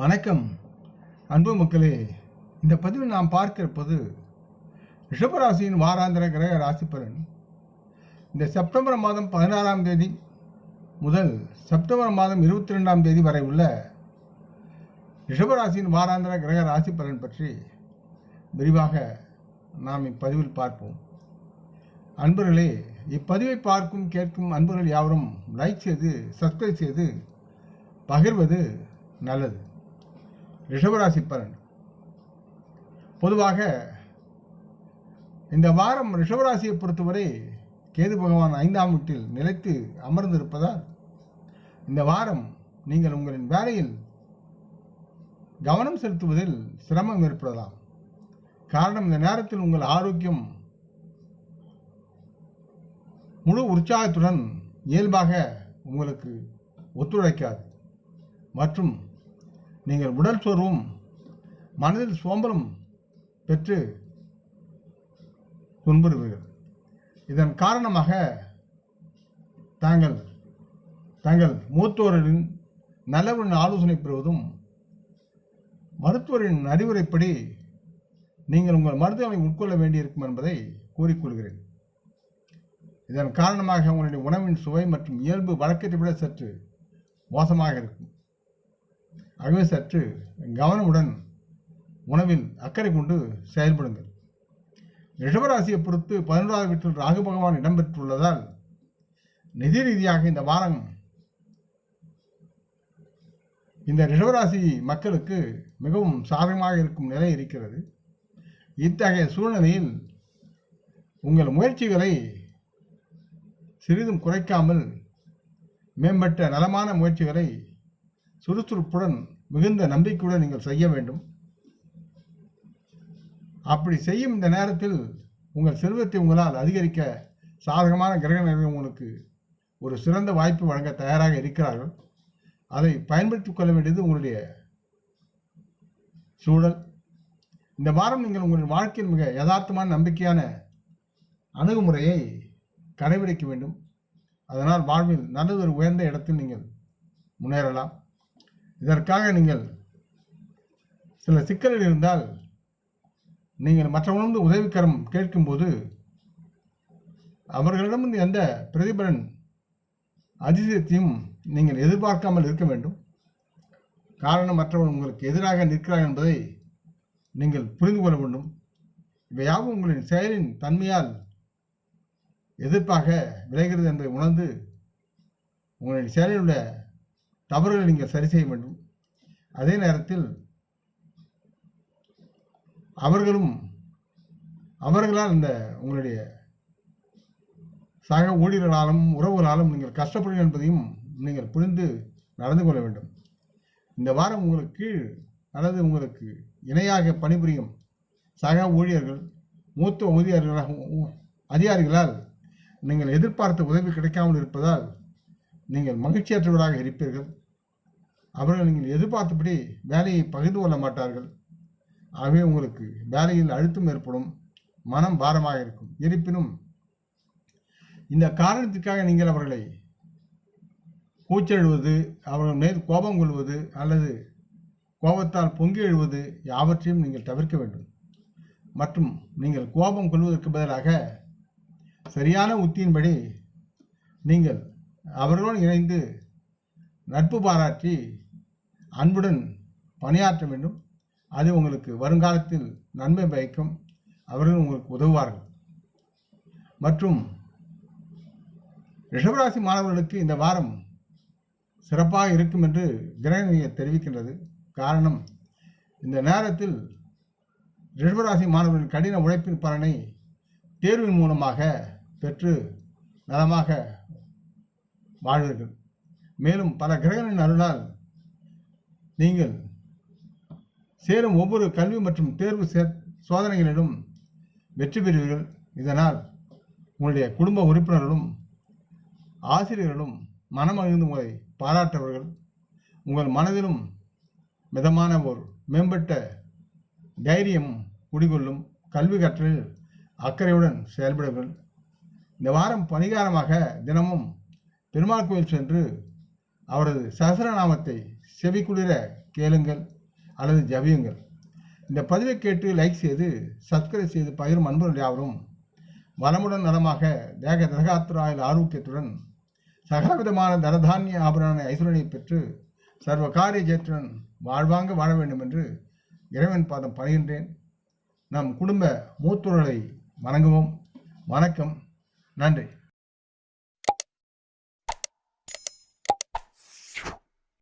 வணக்கம். அன்பு மக்களே இந்த பதிவில் நாம் பார்க்கிறப்பது ரிஷபராசியின் வாராந்திர கிரக ராசி பலன். இந்த செப்டம்பர் மாதம் பதினாறாம் தேதி முதல் செப்டம்பர் மாதம் இருபத்தி ரெண்டாம் தேதி வரை உள்ள ரிஷபராசியின் வாராந்திர கிரக ராசி பலன் பற்றி விரிவாக நாம் இப்பதிவில் பார்ப்போம். அன்பர்களே இப்பதிவை பார்க்கும் கேட்கும் அன்பர்கள் யாவரும் லைக் செய்து சப்ஸ்கிரைப் செய்து பகிர்வது நல்லது. ரிஷபராசி பலன். பொதுவாக இந்த வாரம் ரிஷபராசியை பொறுத்தவரை கேது பகவான் ஐந்தாம் வீட்டில் நிலைத்து அமர்ந்திருப்பதால் இந்த வாரம் நீங்கள் உங்களின் வேலையில் கவனம் செலுத்துவதில் சிரமம் ஏற்படலாம். காரணம் இந்த நேரத்தில் உங்கள் ஆரோக்கியம் முழு உற்சாகத்துடன் இயல்பாக உங்களுக்கு ஒத்துழைக்காது. மற்றும் நீங்கள் உடல் சோர்வும் மனதில் சோம்பலும் பெற்று துன்புறுவீர்கள். இதன் காரணமாக தாங்கள் தங்கள் மூத்தோரின் நல்லவரின் ஆலோசனை பெறுவதும் மருத்துவரின் அறிவுரைப்படி நீங்கள் உங்கள் மருந்துகளை உட்கொள்ள வேண்டியிருக்கும் என்பதை கூறிக்கொள்கிறேன் இதன் காரணமாக உங்களுடைய உணவின் சுவை மற்றும் இயல்பு வழக்கத்தை விட சற்று மோசமாக இருக்கும். ஆகவே சற்று கவனமுடன் உணவில் அக்கறை கொண்டு செயல்படுங்கள். ரிஷபராசியை பொறுத்து பதினோராவது வீட்டில் ராகு பகவான் இடம்பெற்றுள்ளதால் நிதி ரீதியாக இந்த வாரம் இந்த ரிஷபராசி மக்களுக்கு மிகவும் சாதகமாக இருக்கும் நிலை இருக்கிறது. இத்தகைய சூழ்நிலையில் உங்கள் முயற்சிகளை சிறிதும் குறைக்காமல் மேம்பட்ட நலமான முயற்சிகளை சுறுசுறுப்புடன் மிகுந்த நம்பிக்கையுடன் நீங்கள் செய்ய வேண்டும். அப்படி செய்யும் இந்த நேரத்தில் உங்கள் செல்வத்தை உங்களால் அதிகரிக்க சாதகமான கிரக நிலையம் உங்களுக்கு ஒரு சிறந்த வாய்ப்பு வழங்க தயாராக இருக்கிறார்கள். அதை பயன்படுத்திக் கொள்ள வேண்டியது உங்களுடைய சூழல். இந்த வாரம் நீங்கள் உங்கள் வாழ்க்கையில் மிக யதார்த்தமான நம்பிக்கையான அணுகுமுறையை கடைபிடிக்க வேண்டும். அதனால் வாழ்வில் நல்லதொரு உயர்ந்த இடத்தில் நீங்கள் முன்னேறலாம். இதற்காக நீங்கள் சில சிக்கல்கள் இருந்தால் நீங்கள் மற்றவர்களும் உதவிக்கரம் கேட்கும்போது அவர்களிடமிருந்து எந்த பிரதிபலன் அதிசயத்தையும் நீங்கள் எதிர்பார்க்காமல் இருக்க வேண்டும். காரணம் மற்றவர்கள் உங்களுக்கு எதிராக நிற்கிறார்கள் என்பதை நீங்கள் புரிந்து கொள்ள வேண்டும். இவையாவும் உங்களின் செயலின் தன்மையால் எதிர்ப்பாக விளைகிறது என்பதை உணர்ந்து உங்களின் செயலில் உள்ள தவறுகளை நீங்கள் சரி செய்ய வேண்டும். அதே நேரத்தில் அவர்களும் அவர்களால் இந்த உங்களுடைய சக ஊழியர்களாலும் உறவுகளாலும் நீங்கள் கஷ்டப்படுங்கள் என்பதையும் நீங்கள் புரிந்து நடந்து கொள்ள வேண்டும். இந்த வாரம் உங்களுக்கு கீழ் அல்லது உங்களுக்கு இணையாக பணிபுரியும் சக ஊழியர்கள் மூத்த உதவியாளர்களாக அதிகாரிகளால் நீங்கள் எதிர்பார்த்த உதவி கிடைக்காமல் இருப்பதால் நீங்கள் மகிழ்ச்சியற்றவராக இருப்பீர்கள். அவர்கள் நீங்கள் எதிர்பார்த்தபடி வேலையை பகிர்ந்து கொள்ள மாட்டார்கள். ஆகவே உங்களுக்கு வேலையில் அழுத்தம் ஏற்படும் மனம் பாரமாக இருக்கும். இருப்பினும் இந்த காரணத்திற்காக நீங்கள் அவர்களை கூச்செழுவது அவர்கள் மேல் கோபம் கொள்வது அல்லது கோபத்தால் பொங்கி எழுவது யாவற்றையும் நீங்கள் தவிர்க்க வேண்டும். மற்றும் நீங்கள் கோபம் கொள்வதற்கு பதிலாக சரியான உத்தியின்படி நீங்கள் அவர்களோடு இணைந்து நட்பு பாராட்டி அன்புடன் பணியாற்ற வேண்டும். அது உங்களுக்கு வருங்காலத்தில் நன்மை பயக்கும். அவர்கள் உங்களுக்கு உதவுவார்கள். மற்றும் ரிஷபராசி மாணவர்களுக்கு இந்த வாரம் சிறப்பாக இருக்கும் என்று கிரகணியை தெரிவிக்கின்றது. காரணம் இந்த நேரத்தில் ரிஷபராசி மாணவர்களின் கடின உழைப்பின் பலனை தேர்வின் மூலமாக பெற்று நலமாக வாழ்வீர்கள். மேலும் பல கிரகங்களின் அருளால் நீங்கள் சேரும் ஒவ்வொரு கல்வி மற்றும் தேர்வு சே சோதனைகளிலும் வெற்றி பெறுவீர்கள். இதனால் உங்களுடைய குடும்ப உறுப்பினர்களும் ஆசிரியர்களும் மனமகிழ்ந்து உங்களை பாராட்டவர்கள் உங்கள் மனதிலும் மிதமான ஒரு மேம்பட்ட தைரியம் குடிகொள்ளும் கல்வி கற்றலில் அக்கறையுடன் செயல்படுங்கள். இந்த வாரம் பணிகாரமாக தினமும் பெருமாள் கோயில் சென்று அவரது சஹசிரநாமத்தை செவிக்குளிர கேளுங்கள் அல்லது ஜபியுங்கள். இந்த பதிவை கேட்டு லைக் செய்து சப்ஸ்கிரைப் செய்து பகிரும் அன்பர்கள் யாவரும் வளமுடன் நலமாக தேக திரகாத்திராயில் ஆரோக்கியத்துடன் சகலவிதமான தனதானிய ஆபரண ஐஸ்வரனை பெற்று சர்வ காரிய ஜெயத்துடன் வாழ்வாங்க வாழ வேண்டும் என்று இறைவன் பாதம் பணிகின்றேன். நம் குடும்ப மூத்தோர்களை வணங்குவோம். வணக்கம். நன்றி.